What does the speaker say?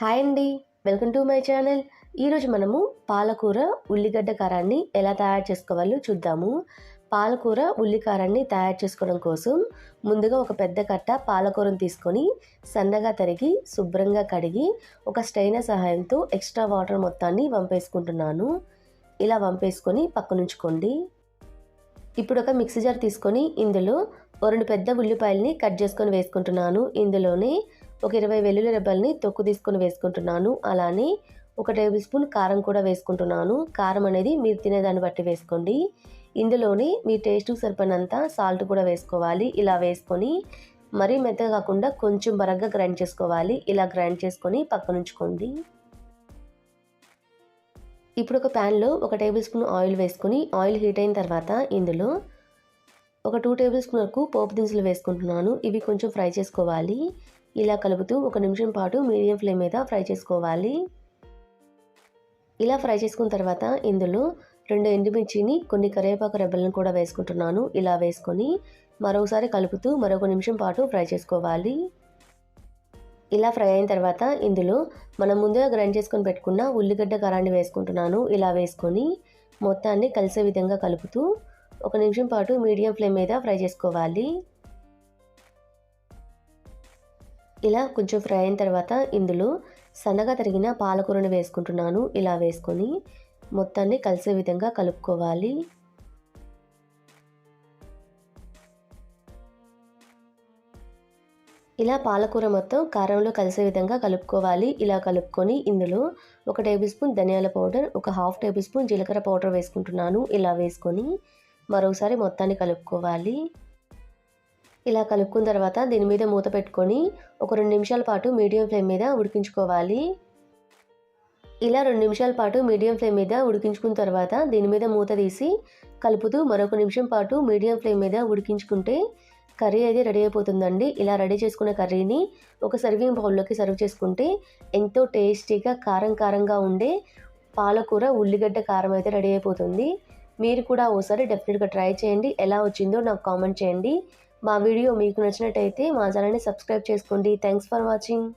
Hi అండి. Welcome to my channel. ఈరోజు మనము పాలకూర ఉల్లిగడ్డ కారాన్ని ఎలా తయారు చేసుకోవాలో చూద్దాము. పాలకూర ఉల్లి కారాన్ని తయారు చేసుకోవడం కోసం ముందుగా ఒక పెద్ద కట్ట పాలకూరను తీసుకొని సన్నగా తరిగి శుభ్రంగా కడిగి ఒక స్టైనర్ సహాయంతో ఎక్స్ట్రా వాటర్ మొత్తాన్ని వంపేసుకుంటున్నాను. ఇలా వంపేసుకొని పక్కనుంచుకోండి ఇప్పుడు ఒక మిక్సీ జార్ తీసుకొని ఇందులో రెండు పెద్ద ఉల్లిపాయల్ని కట్ చేసుకొని వేసుకుంటున్నాను. ఇందులోనే ఒక ఇరవై వెల్లుల్లి రెబ్బల్ని తొక్కు తీసుకొని వేసుకుంటున్నాను. అలానే ఒక టేబుల్ స్పూన్ కారం కూడా వేసుకుంటున్నాను. కారం అనేది మీరు తినేదాన్ని బట్టి వేసుకోండి. ఇందులోనే మీ టేస్ట్ సరిపడినంత సాల్ట్ కూడా వేసుకోవాలి. ఇలా వేసుకొని మరీ మెత్తగా కాకుండా కొంచెం బరగ్గా గ్రైండ్ చేసుకోవాలి. ఇలా గ్రైండ్ చేసుకొని పక్కనుంచుకోండి ఇప్పుడు ఒక ప్యాన్లో ఒక టేబుల్ స్పూన్ ఆయిల్ వేసుకొని ఆయిల్ హీట్ అయిన తర్వాత ఇందులో ఒక టూ టేబుల్ స్పూన్ వరకు పోపు దినుసులు వేసుకుంటున్నాను. ఇవి కొంచెం ఫ్రై చేసుకోవాలి. ఇలా కలుపుతూ ఒక నిమిషం పాటు మీడియం ఫ్లేమ్ మీద ఫ్రై చేసుకోవాలి. ఇలా ఫ్రై చేసుకున్న తర్వాత ఇందులో రెండు ఎండుమిర్చిని కొన్ని కరివేపాకు రెబ్బలను కూడా వేసుకుంటున్నాను. ఇలా వేసుకొని మరొకసారి కలుపుతూ మరొక నిమిషం పాటు ఫ్రై చేసుకోవాలి. ఇలా ఫ్రై అయిన తర్వాత ఇందులో మనం ముందుగా గ్రైండ్ చేసుకొని పెట్టుకున్న ఉల్లిగడ్డ కారాన్ని వేసుకుంటున్నాను. ఇలా వేసుకొని మొత్తాన్ని కలిసే విధంగా కలుపుతూ ఒక నిమిషం పాటు మీడియం ఫ్లేమ్ మీద ఫ్రై చేసుకోవాలి. ఇలా కొంచెం ఫ్రై అయిన తర్వాత ఇందులో సన్నగా తరిగిన పాలకూరను వేసుకుంటున్నాను. ఇలా వేసుకొని మొత్తాన్ని కలిసే విధంగా కలుపుకోవాలి. ఇలా పాలకూర మొత్తం కారంలో కలిసే విధంగా కలుపుకోవాలి. ఇలా కలుపుకొని ఇందులో ఒక టేబుల్ స్పూన్ ధనియాల పౌడర్ ఒక హాఫ్ టేబుల్ స్పూన్ జీలకర్ర పౌడర్ వేసుకుంటున్నాను. ఇలా వేసుకొని మరోసారి మొత్తాన్ని కలుపుకోవాలి. ఇలా కలుపుకున్న తర్వాత దీని మీద మూత పెట్టుకొని ఒక రెండు నిమిషాల పాటు మీడియం ఫ్లేమ్ మీద ఉడికించుకోవాలి. ఇలా రెండు నిమిషాల పాటు మీడియం ఫ్లేమ్ మీద ఉడికించుకున్న తర్వాత దీని మీద మూత తీసి కలుపుతూ మరొక నిమిషం పాటు మీడియం ఫ్లేమ్ మీద ఉడికించుకుంటే కర్రీ అయితే రెడీ అయిపోతుందండి. ఇలా రెడీ చేసుకున్న కర్రీని ఒక సర్వింగ్ బౌల్లోకి సర్వ్ చేసుకుంటే ఎంతో టేస్టీగా కారం కారంగా ఉండే పాలకూర ఉల్లిగడ్డ కారం అయితే రెడీ అయిపోతుంది. మీరు కూడా ఓసారి డెఫినెట్గా ట్రై చేయండి. ఎలా వచ్చిందో నాకు కామెంట్ చేయండి. మా వీడియో మీకు నచ్చినట్టయితే మా ఛానల్ని సబ్స్క్రైబ్ చేసుకోండి. Thanks for watching